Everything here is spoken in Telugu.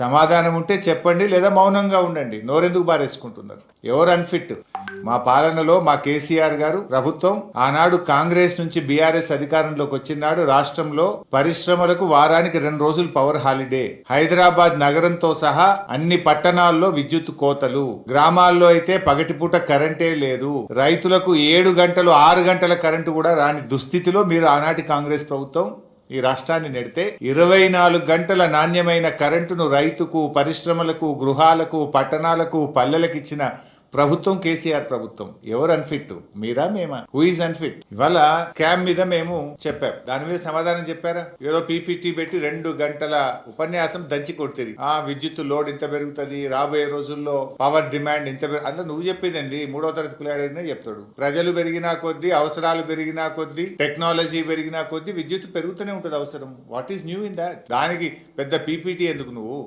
సమాధానం ఉంటే చెప్పండి లేదా మౌనంగా ఉండండి. నోరెందుకు బారేసుకుంటున్నారు? ఎవరు అన్ఫిట్? మా పాలనలో మా కేసీఆర్ గారు ప్రభుత్వం ఆనాడు కాంగ్రెస్ నుంచి బీఆర్ఎస్ అధికారంలోకి వచ్చినాడు. రాష్ట్రంలో పరిశ్రమలకు వారానికి రెండు రోజులు పవర్ హాలిడే. హైదరాబాద్ నగరంతో సహా అన్ని పట్టణాల్లో విద్యుత్ కోతలు. గ్రామాల్లో అయితే పగటిపూట కరెంటే లేదు. రైతులకు ఏడు గంటలు ఆరు గంటల కరెంటు కూడా రాని దుస్థితిలో మీరు ఆనాటి కాంగ్రెస్ ప్రభుత్వం ఈ రాష్ట్రాన్ని నెడితే ఇరవై నాలుగు గంటల నాణ్యమైన కరెంటును రైతుకు పరిశ్రమలకు గృహాలకు పట్టణాలకు పల్లెలకు ఇచ్చిన ప్రభుత్వం కేసీఆర్ ప్రభుత్వం. ఎవరు అన్ఫిట్ మీరా మేమా? హూ ఇస్ అన్ఫిట్ ఇవాళ స్కామ్ మీద మేము చెప్పాం. దాని మీద సమాధానం చెప్పారా? ఏదో పీపీటీ పెట్టి రెండు గంటల ఉపన్యాసం దంచి కొడుతుంది. ఆ విద్యుత్ లోడ్ ఇంత పెరుగుతుంది రాబోయే రోజుల్లో పవర్ డిమాండ్ ఇంత పెరుగు నువ్వు చెప్పేదండి మూడో తరగతి పిల్లాడైనా చెప్తాడు. ప్రజలు పెరిగినా కొద్దీ అవసరాలు పెరిగినా కొద్దీ టెక్నాలజీ పెరిగినా కొద్దీ విద్యుత్ పెరుగుతూనే ఉంటుంది అవసరం. What is new in that దానికి పెద్ద పీపీటీ ఎందుకు నువ్వు?